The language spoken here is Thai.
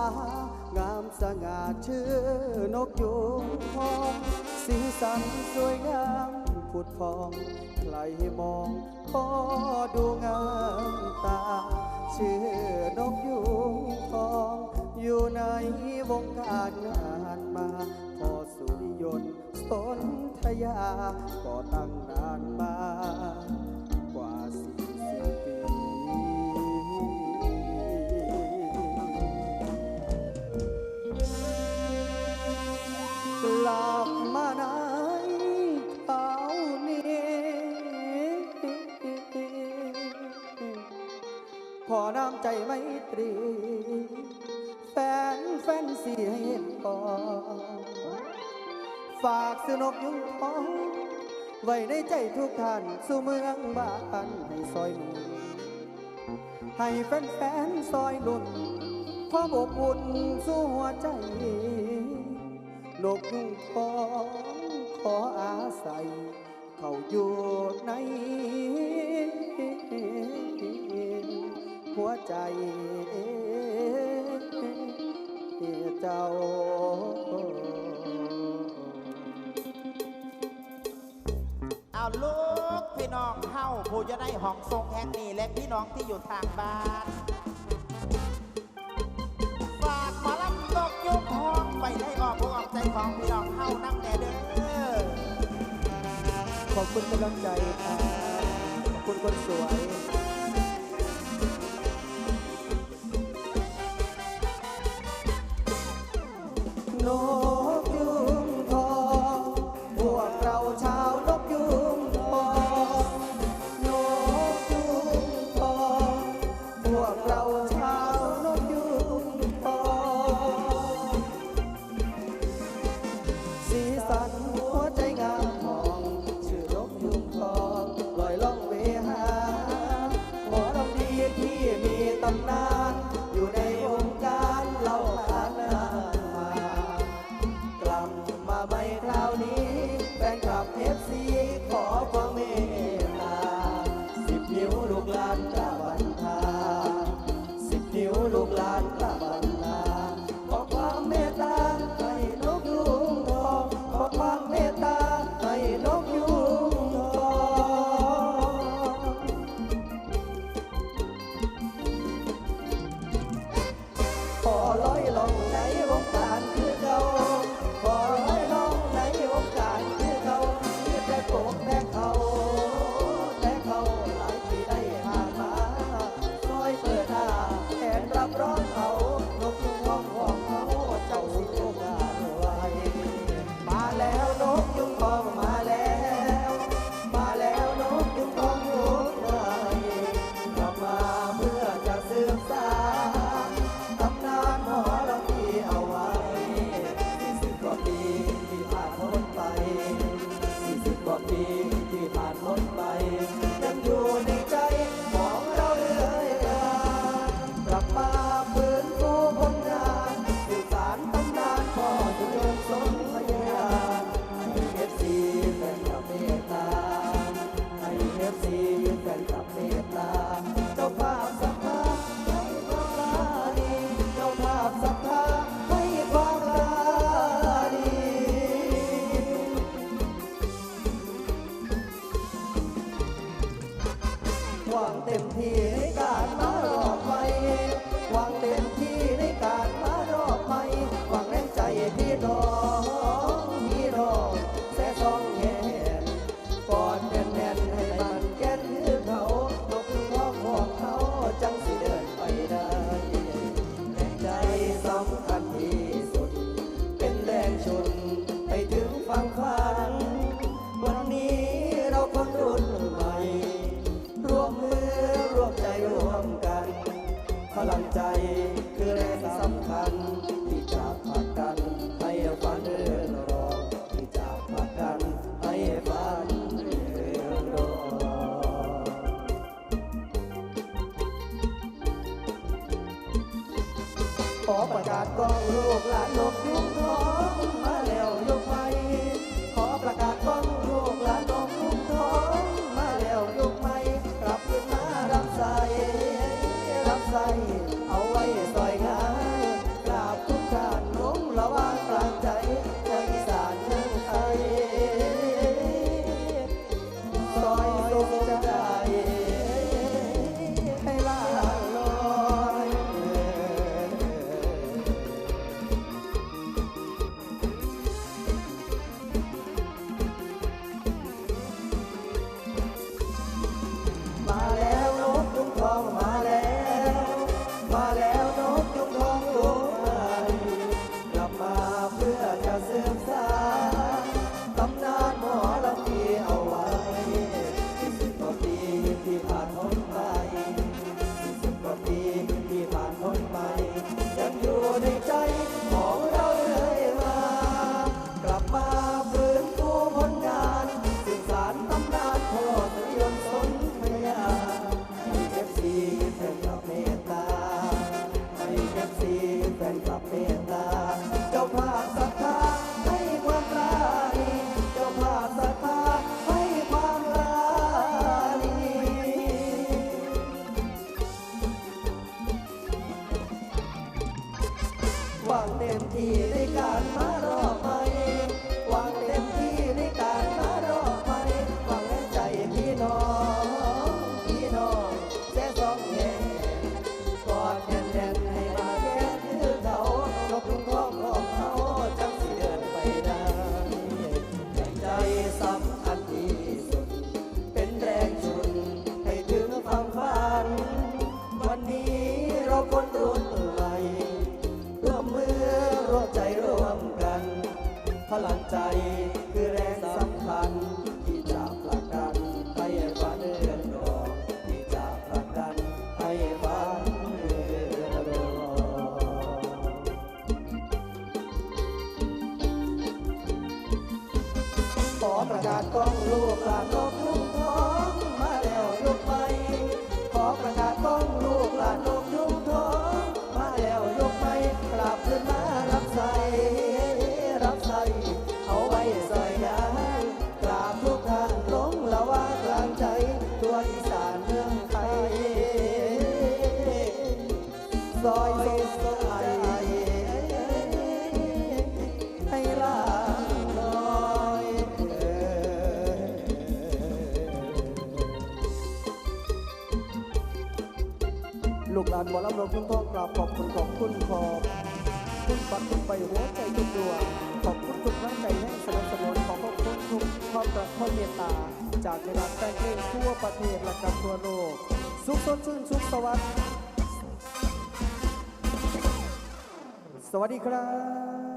างามสง่าชื่อนกยูงทองสีสันสวยงามผุดฟอง ใครมองพอดูงามตา ชื่อนกยูงทอง อยู่ในวงการงานมาพอสุริยนต์สนทยาก็ตั้งนานมา ฝากสุนกยุงทองไว้ในใจทุกท่านสู่เมืองบ้านให้ซอยหนุนให้แฟนๆซอยหลุนความอบอุ่นสู่หัวใจ นกยุงทองขออาศัย เขาอยู่ในหัวใจเจ้าาลูกพี่น้องเข้าผู้จะได้ห้องทรงแห่งนี้และพี่น้องที่อยู่ทางบ้านฝากหมาลำตกยกห้องไปได้ออกผู้ออกใจของพี่น้องเข้านั่งแน่เด้อขอบคุณกำลังใจขอบคุณคนสวย สีขอพระเม เต็มที่ในการมา ลังใจคือแรงสำคัญ ที่จะผลักดันให้ฝันเดินรอที่จะผลักดันให้ฝันเดินรอขอประกาศกองลูกหลานนกยุงทอง วางเต็ พลังใจคือแรงสำคัญ ที่จะผลักดันให้ฟันเดินรอที่จะผลักดันให้ฟันเดินรอขอประกาศกล้องลูกหลานกองลูก เอาไว้ใส่ยานกราบทุกท่านลงละว่ากลางใจตัวอีสานเมืองไทยซอยสดใสให้ลาน้อยลูกหลานบอลำลงทุ่งทองกราบขอบคุณขอบคุณขอบคุณปักคุณไปหัวใจทุกดวง ทุกท่านใจแห้สนับสนุนของขอบคุณทุกความรักความเมตตา จากในรักแต่งเพลงทั่วประเทศและกับทั่วโลก สุขสดชื่นสุขสวัสดิ์สวัสดีครับ